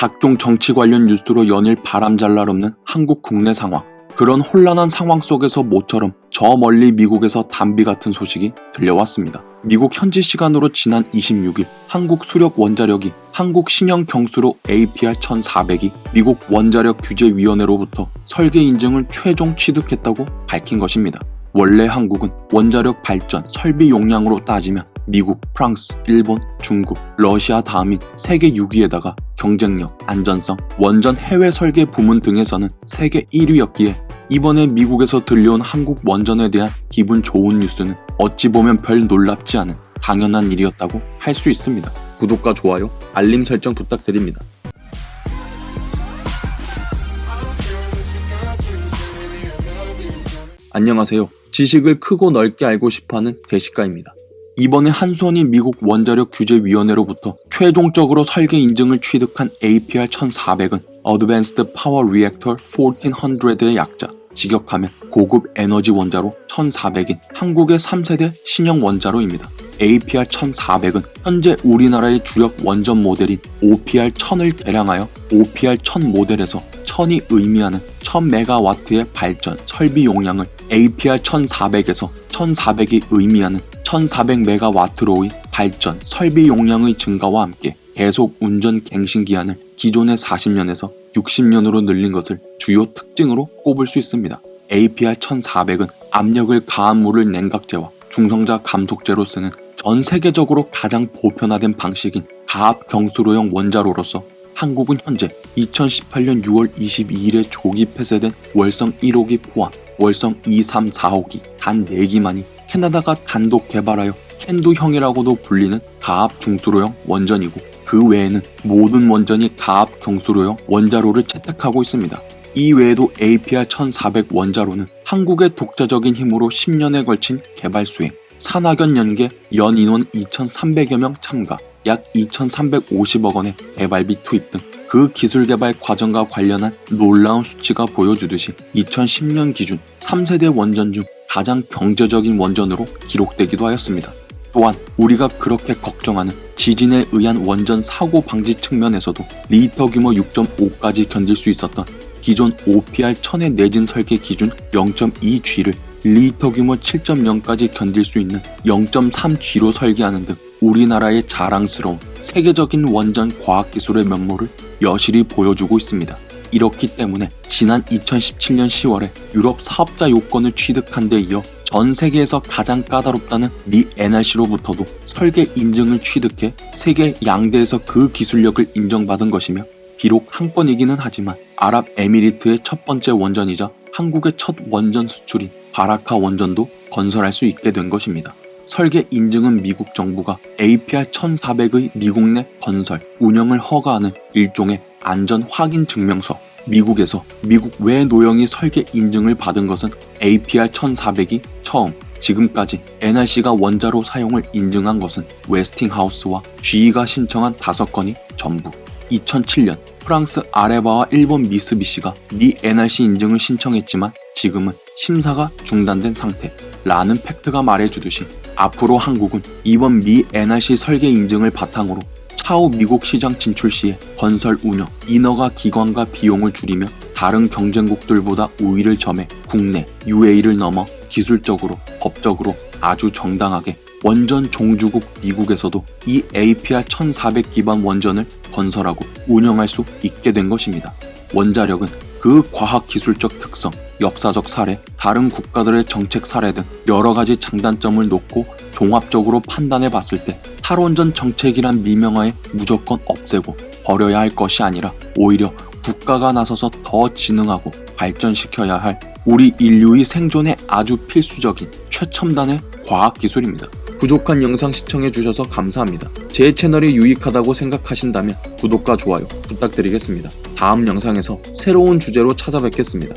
각종 정치 관련 뉴스로 연일 바람잘 날 없는 한국 국내 상황. 그런 혼란한 상황 속에서 모처럼 저 멀리 미국에서 담비 같은 소식이 들려왔습니다. 미국 현지 시간으로 지난 26일 한국 수력 원자력이 한국 신형 경수로 APR 1400이 미국 원자력 규제위원회로부터 설계 인증을 최종 취득했다고 밝힌 것입니다. 원래 한국은 원자력 발전 설비 용량으로 따지면 미국, 프랑스, 일본, 중국, 러시아 다음인 세계 6위에다가 경쟁력, 안전성, 원전 해외 설계 부문 등에서는 세계 1위였기에 이번에 미국에서 들려온 한국 원전에 대한 기분 좋은 뉴스는 어찌 보면 별 놀랍지 않은 당연한 일이었다고 할 수 있습니다. 구독과 좋아요, 알림 설정 부탁드립니다. 안녕하세요. 지식을 크고 넓게 알고 싶어하는 대식가입니다. 이번에 한수원이 미국 원자력 규제위원회로부터 최종적으로 설계 인증을 취득한 APR 1400은 Advanced Power Reactor 1400의 약자, 직역하면 고급 에너지 원자로 1400인 한국의 3세대 신형 원자로입니다. APR 1400은 현재 우리나라의 주력 원전 모델인 OPR 1000을 개량하여 OPR 1000 모델에서 1000이 의미하는 1000메가와트의 발전 설비 용량을 APR 1400에서 1400이 의미하는 1400메가와트로의 발전 설비 용량의 증가와 함께 계속 운전 갱신 기한을 기존의 40년에서 60년으로 늘린 것을 주요 특징으로 꼽을 수 있습니다. APR 1400은 압력을 가한 물을 냉각제와 중성자 감속제로 쓰는 전 세계적으로 가장 보편화된 방식인 가압 경수로형 원자로로서 한국은 현재 2018년 6월 22일에 조기 폐쇄된 월성 1호기 포함 월성 2, 3, 4호기 단 4기만이 캐나다가 단독 개발하여 캔두형이라고도 불리는 가압 중수로형 원전이고 그 외에는 모든 원전이 가압 경수로형 원자로를 채택하고 있습니다. 이 외에도 APR 1400 원자로는 한국의 독자적인 힘으로 10년에 걸친 개발 수행, 산학연 연계 연 인원 2,300여 명 참가, 약 2,350억 원의 개발비 투입 등 그 기술 개발 과정과 관련한 놀라운 수치가 보여주듯이 2010년 기준 3세대 원전 중 가장 경제적인 원전으로 기록되기도 하였습니다. 또한 우리가 그렇게 걱정하는 지진에 의한 원전 사고 방지 측면에서도 리터 규모 6.5까지 견딜 수 있었던 기존 OPR 1000의 내진 설계 기준 0.2G를 리터 규모 7.0까지 견딜 수 있는 0.3G로 설계하는 등 우리나라의 자랑스러운 세계적인 원전 과학기술의 면모를 여실히 보여주고 있습니다. 이렇기 때문에 지난 2017년 10월에 유럽 사업자 요건을 취득한 데 이어 전 세계에서 가장 까다롭다는 미 NRC로부터도 설계 인증을 취득해 세계 양대에서 그 기술력을 인정받은 것이며 비록 한 건이기는 하지만 아랍에미리트의 첫 번째 원전이자 한국의 첫 원전 수출인 바라카 원전도 건설할 수 있게 된 것입니다. 설계 인증은 미국 정부가 APR 1400의 미국 내 건설, 운영을 허가하는 일종의 안전 확인 증명서. 미국에서 미국 외 노영이 설계 인증을 받은 것은 APR 1400이 처음, 지금까지 NRC가 원자로 사용을 인증한 것은 웨스팅하우스와 GE가 신청한 다섯 건이 전부. 2007년 프랑스 아레바와 일본 미쓰비시가 미 NRC 인증을 신청했지만 지금은 심사가 중단된 상태. 라는 팩트가 말해주듯이 앞으로 한국은 이번 미 NRC 설계 인증을 바탕으로 차후 미국 시장 진출 시에 건설 운영, 인허가 기관과 비용을 줄이며 다른 경쟁국들보다 우위를 점해 국내 UA를 넘어 기술적으로, 법적으로 아주 정당하게 원전 종주국 미국에서도 이 APR 1400 기반 원전을 건설하고 운영할 수 있게 된 것입니다. 원자력은 그 과학 기술적 특성, 역사적 사례, 다른 국가들의 정책 사례 등 여러 가지 장단점을 놓고 종합적으로 판단해 봤을 때 탈원전 정책이란 미명하에 무조건 없애고 버려야 할 것이 아니라 오히려 국가가 나서서 더 진흥하고 발전시켜야 할 우리 인류의 생존에 아주 필수적인 최첨단의 과학 기술입니다. 부족한 영상 시청해주셔서 감사합니다. 제 채널이 유익하다고 생각하신다면 구독과 좋아요 부탁드리겠습니다. 다음 영상에서 새로운 주제로 찾아뵙겠습니다.